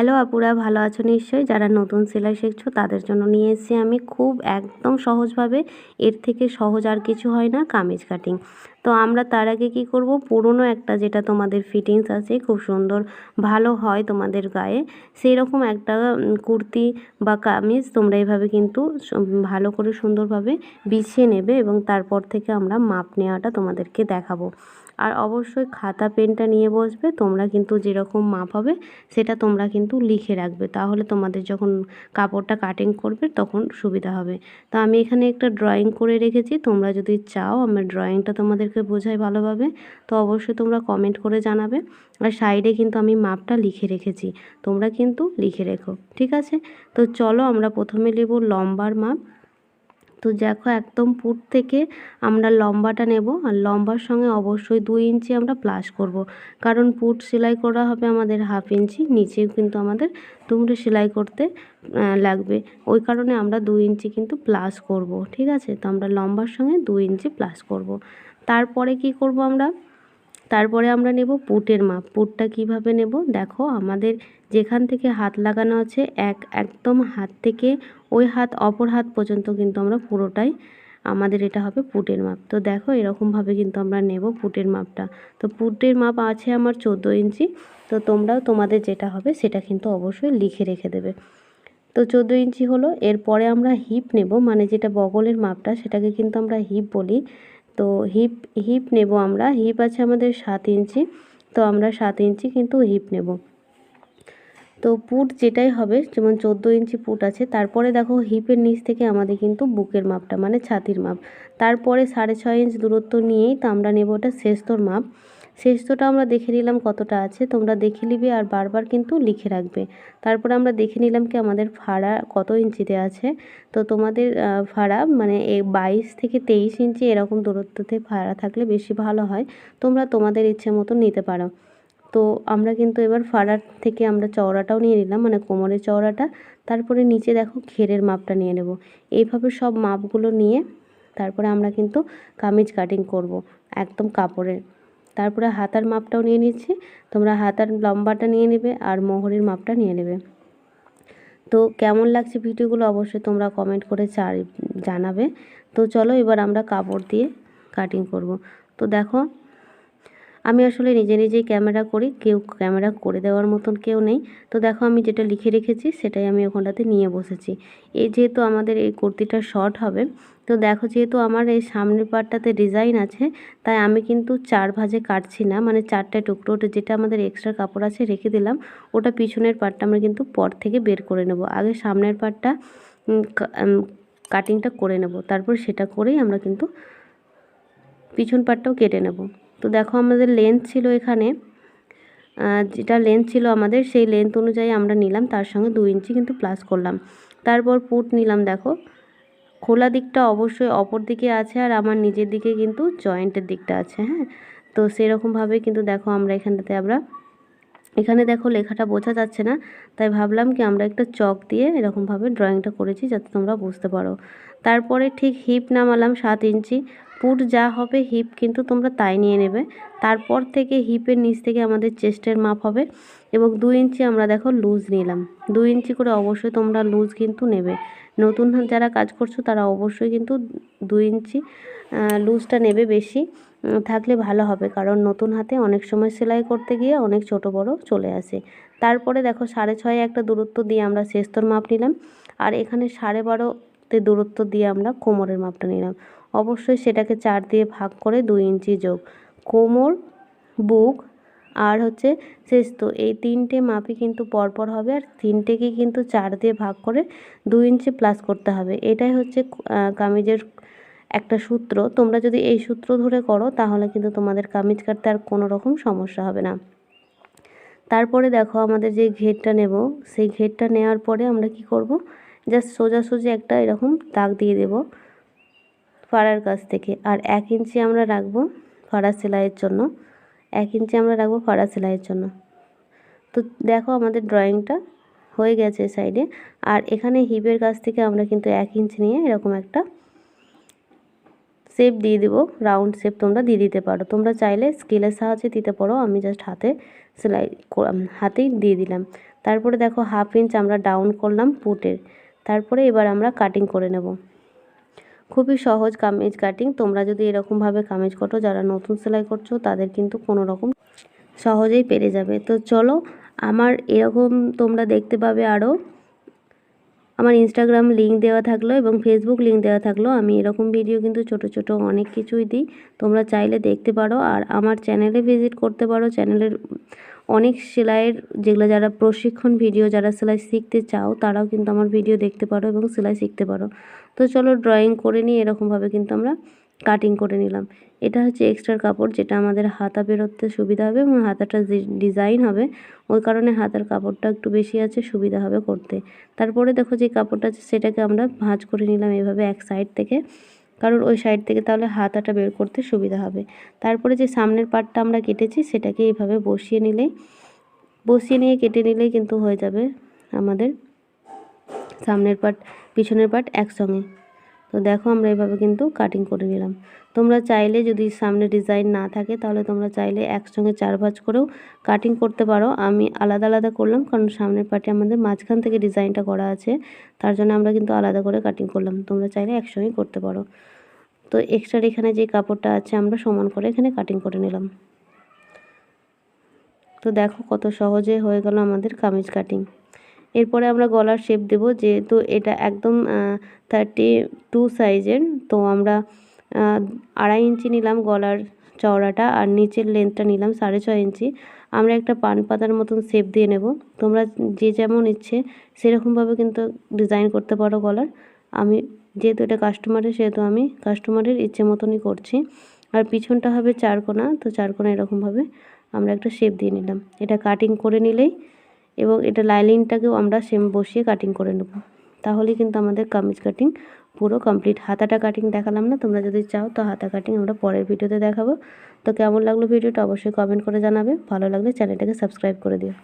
Hello আপুরা, ভালো আছো নিশ্চয়ই? যারা নতুন সেলাই শিখছো, তাদের জন্য নিয়ে এসেছি আমি খুব একদম সহজভাবে। এর থেকে সহজ আর কিছু হয় না, কামিজ কাটিং। তো আমরা তার আগে কি করব? পুরনো একটা যেটা তোমাদের ফিটিংস আছে, খুব সুন্দর, ভালো হয় তোমাদের গায়ে সেই রকম একটা কুর্তি বা কামিজ তোমরা এইভাবে কিন্তু ভালো করে সুন্দরভাবে বিছিয়ে নেবে এবং তারপর থেকে আমরা মাপ নেওয়াটা তোমাদেরকে দেখাবো। আর অবশ্যই খাতা, পেনটা নিয়ে বসবে। তোমরা কিন্তু যেরকম মাপ হবে, সেটা তোমরা কিন্তু লিখে রাখবে। তাহলে তোমাদের যখন কাপড়টা কাটিং করবে, তখন সুবিধা হবে। তো আমি এখানে একটা ড্রয়িং করে রেখেছি। তোমরা যদি চাও, আমার ড্রয়িংটা তোমাদেরকে বোঝাই ভালোভাবে, তো অবশ্যই তোমরা কমেন্ট করে জানাবে। আর সাইডে কিন্তু আমি মাপটা লিখে রেখেছি। তোমরা কিন্তু লিখে রেখো, ঠিক আছে? তো চলো আমরা প্রথমে নেব লম্বার মাপ। তো দেখো একদম পুট থেকে আমরা লম্বাটা নেব আর লম্বার সঙ্গে অবশ্যই দুই ইঞ্চি আমরা প্লাস করব। কারণ পুট সেলাই করা হবে আমাদের হাফ ইঞ্চি, নিচেও কিন্তু আমাদের দুমড়ে সেলাই করতে লাগবে ওই কারণে আমরা দুই ইঞ্চি কিন্তু প্লাস করব, ঠিক আছে তো আমরা লম্বার সঙ্গে দুই ইঞ্চি প্লাস করব। তারপরে কি করব আমরা তারপরে আমরা নেব পুটের মাপ। পুটটা কীভাবে নেব? দেখো, আমাদের যেখান থেকে হাত লাগানো আছে, এক একদম হাত থেকে ওই হাত অপর হাত পর্যন্ত কিন্তু আমরা পুরোটাই আমাদের এটা হবে পুটের মাপ। তো দেখো, এরকমভাবে কিন্তু আমরা নেব পুটের মাপটা। তো পুটের মাপ আছে আমার চোদ্দ ইঞ্চি। তো তোমরাও তোমাদের যেটা হবে সেটা কিন্তু অবশ্যই লিখে রেখে দেবে। তো চোদ্দ ইঞ্চি হলো। এরপরে আমরা হিপ নেব মানে যেটা বগলের মাপটা, সেটাকে কিন্তু আমরা হিপ বলি। তো হিপ হিপ নেব আমরা। হিপ আছে আমাদের সাত ইঞ্চি। তো আমরা সাত ইঞ্চি কিন্তু হিপ নেব। তো পুট যেটাই হবে, যেমন চোদ্দ ইঞ্চি পুট আছে, তারপরে দেখো হিপের নিচ থেকে আমাদের কিন্তু বুকের মাপটা মানে ছাতির মাপ। তারপরে সাড়ে ছয় ইঞ্চ দূরত্ব নিয়েই তো আমরা নেব ওটা শেষতর মাপ। শেষতটা আমরা দেখে নিলাম কতটা আছে, তোমরা দেখে নিবে আর বারবার কিন্তু লিখে রাখবে। তারপরে আমরা দেখে নিলাম কি আমাদের ফাড়া কত ইঞ্চিতে আছে। তো তোমাদের ফাড়া মানে বাইশ থেকে তেইশ ইঞ্চি এরকম দূরত্বতে ফাড়া থাকলে বেশি ভালো হয়। তোমরা তোমাদের ইচ্ছে মতো নিতে পারো। তো আমরা কিন্তু এবার ফাড়ার থেকে আমরা চওড়াটাও নিয়ে নিলাম মানে কোমরের চওড়াটা। তারপরে নিচে দেখো ঘেরের মাপটা নিয়ে নেব। এইভাবে সব মাপগুলো নিয়ে তারপরে আমরা কিন্তু কামিজ কাটিং করব, একদম কাপড়ের। তারপরে হাতার মাপটাও নিয়ে নিচ্ছি। তোমরা হাতার লম্বাটা নিয়ে নেবে আর মোহরের মাপটা নিয়ে নেবে। তো কেমন লাগছে ভিডিওগুলো অবশ্যই তোমরা কমেন্ট করে জানাবে। তো চলো এবার আমরা কাপড় দিয়ে কাটিং করব। তো দেখো আমি আসলে নিজে নিজেই ক্যামেরা করি, কেউ ক্যামেরা করে দেওয়ার মতন কেউ নেই। তো দেখো আমি যেটা লিখে রেখেছি সেটাই আমি ওখানটাতে নিয়ে বসেছি। এই যেহেতু আমাদের এই কুর্তিটা শর্ট হবে, তো দেখো যেহেতু আমার এই সামনের পার্টটাতে ডিজাইন আছে, তাই আমি কিন্তু চার ভাজে কাটছি না। মানে চারটা টুকরো যেটা আমাদের এক্সট্রা কাপড় আছে রেখে দিলাম, ওটা পিছনের পার্টটা আমরা কিন্তু পর থেকে বের করে নেব। আগে সামনের পার্টটা কাটিংটা করে নেব। তারপর সেটা করেই আমরা কিন্তু পিছন পাটটাও কেটে নেব। তো দেখো আমাদের লেন্থ ছিল এখানে যেটা লেন্থ ছিল আমাদের, সেই লেন্থ অনুযায়ী আমরা নিলাম, তার সঙ্গে দু ইঞ্চি কিন্তু প্লাস করলাম। তারপর পুট নিলাম দেখো, খোলা দিকটা অবশ্যই অপর দিকে আছে আর আমার নিজের দিকে কিন্তু জয়েন্টের দিকটা আছে হ্যাঁ? তো সেরকমভাবে কিন্তু দেখো আমরা এখানটাতে আমরা, এখানে দেখো লেখাটা বোঝা যাচ্ছে না, তাই ভাবলাম কি আমরা একটা চক দিয়ে এরকমভাবে ড্রয়িংটা করেছি যাতে তোমরা বুঝতে পারো। তারপরে ঠিক হিপ নামালাম সাত ইঞ্চি পুট যা হবে হিপ কিন্তু তোমরা তাই নিয়ে নেবে। তারপর থেকে হিপের নিচ থেকে আমাদের চেস্টের মাপ হবে এবং দু ইঞ্চি আমরা দেখো লুজ নিলাম। দু ইঞ্চি করে অবশ্যই তোমরা লুজ কিন্তু নেবে। নতুন যারা কাজ করছ তারা অবশ্যই কিন্তু দু ইঞ্চি লুজটা নেবে বেশি। থাকলে ভালো হবে কারণ নতুন হাতে অনেক সময় সেলাই করতে গিয়ে অনেক ছোট বড় চলে আসে। তারপরে দেখো সাড়ে ছয়ে একটা দূরত্ব দিয়ে আমরা শেস্তর মাপ নিলাম। আর এখানে সাড়ে বারোতে দূরত্ব দিয়ে আমরা কোমরের মাপটা নিলাম। অবশ্যই সেটাকে চার দিয়ে ভাগ করে দুই ইঞ্চি যোগ। কোমর, বুক আর হচ্ছে শেস্ত এই তিনটে মাপই কিন্তু পরপর হবে আর তিনটেকে কিন্তু চার দিয়ে ভাগ করে দুই ইঞ্চি প্লাস করতে হবে। এটাই হচ্ছে কামিজের একটা সূত্র। তোমরা যদি এই সূত্র ধরে করো তাহলে কিন্তু তোমাদের কামিজ কাটতে আর কোনো রকম সমস্যা হবে না। তারপরে দেখো আমাদের যে ঘেরটা নেব, সেই ঘেরটা নেওয়ার পরে আমরা কি করব? জাস্ট সোজাসুজি একটা এরকম দাগ দিয়ে দেব। ফাড়ার কাছ থেকে। আর এক ইঞ্চি আমরা রাখব ফাড়া সেলাইয়ের জন্য। এক ইঞ্চি আমরা রাখব ফাড়া সেলাইয়ের জন্য। তো দেখো আমাদের ড্রয়িংটা হয়ে গেছে সাইডে। আর এখানে হিপের কাছ থেকে আমরা কিন্তু এক ইঞ্চি নিয়ে এরকম একটা শেপ দিয়ে দেবো, রাউন্ড শেপ তোমরা দিয়ে দিতে পারো। তোমরা চাইলে স্কেলের সাহায্যে দিতে পারো, আমি জাস্ট হাতে সেলাই হাতেই দিয়ে দিলাম। তারপরে দেখো হাফ ইঞ্চ আমরা ডাউন করলাম পুটের। তারপরে এবার আমরা কাটিং করে নেব। খুবই সহজ কামিজ কাটিং তোমরা যদি এরকমভাবে কামিজ কাটো, যারা নতুন সেলাই করছ, তাদের কিন্তু কোনো রকম সহজেই পেরে যাবে। তো চলো, আমার এরকম তোমরা দেখতে পাবে আরও আমার ইনস্টাগ্রাম লিঙ্ক দেওয়া থাকল এবং ফেসবুক লিঙ্ক দেওয়া থাকল। আমি এরকম ভিডিও কিন্তু ছোট ছোট অনেক কিছুই দিই। তোমরা চাইলে দেখতে পারো। আর আমার চ্যানেলে ভিজিট করতে পারো। চ্যানেলের অনেক সেলাইয়ের যেগুলো যারা প্রশিক্ষণ ভিডিও যারা সেলাই শিখতে চাও, তারাও কিন্তু আমার ভিডিও দেখতে পারো এবং সেলাই শিখতে পারো। তো চলো ড্রয়িং করে নিয়ে এরকমভাবে কিন্তু আমরা কাটিং করে নিলাম। এটা হচ্ছে এক্সট্রার কাপড় যেটা আমাদের হাতা বেরোতে সুবিধা হবে এবং হাতাটা ডিজাইন হবে, ওই কারণে হাতার কাপড়টা একটু বেশি আছে, সুবিধা হবে করতে। তারপরে দেখো যে কাপড়টা আছে, সেটাকে আমরা ভাঁজ করে নিলাম এভাবে এক সাইড থেকে। কারণ ওই সাইড থেকে তাহলে হাতাটা বের করতে সুবিধা হবে। তারপরে যে সামনের পাটটা আমরা কেটেছি, সেটাকে এইভাবে বসিয়ে নিলেই, বসিয়ে নিয়ে কেটে নিলেই কিন্তু হয়ে যাবে আমাদের সামনের পাট, পিছনের পাট একসঙ্গে। তো দেখো আমরা এভাবে কিন্তু কাটিং করে নিলাম। তোমরা চাইলে যদি সামনে ডিজাইন না থাকে, তাহলে তোমরা চাইলে একসঙ্গে চার ভাঁজ করেও কাটিং করতে পারো। আমি আলাদা আলাদা করলাম, কারণ সামনের পার্টে আমাদের মাঝখান থেকে ডিজাইনটা করা আছে, তার জন্য আমরা কিন্তু আলাদা করে কাটিং করলাম। তোমরা চাইলে একসঙ্গে করতে পারো। তো এক্সট্রার এখানে যে কাপড়টা আছে, আমরা সমান করে এখানে কাটিং করে নিলাম। তো দেখো কত সহজে হয়ে গেল আমাদের কামিজ কাটিং এরপরে আমরা গলার শেপ দেব, যেহেতু এটা একদম থার্টি টু সাইজের তো আমরা আড়াই ইঞ্চি নিলাম গলার চওড়াটা আর নিচের লেন্থটা নিলাম সাড়ে ছয় ইঞ্চি। আমরা একটা পান পাতার মতন শেপ দিয়ে নেব। তোমরা যে যেমন ইচ্ছে সেরকমভাবে কিন্তু ডিজাইন করতে পারো গলার। আমি, যেহেতু এটা কাস্টমারের সেহেতু আমি কাস্টমারের ইচ্ছে মতনই করছি। আর পিছনটা হবে চারকোনা তো চারকোনা এরকমভাবে আমরা একটা শেপ দিয়ে নিলাম। এটা কাটিং করে নিলেই এবং এটা লাইলিনটাকেও আমরা সেম বসিয়ে কাটিং করে নেব। তাহলে কিন্তু আমাদের কামিজ কাটিং পুরো কমপ্লিট হাতাটা কাটিং দেখালাম না, তোমরা যদি চাও তো হাতা কাটিং আমরা পরের ভিডিওতে দেখাবো। তো কেমন লাগল ভিডিওটা অবশ্যই কমেন্ট করে জানাবে। ভালো লাগলে চ্যানেলটাকে সাবস্ক্রাইব করে দিও।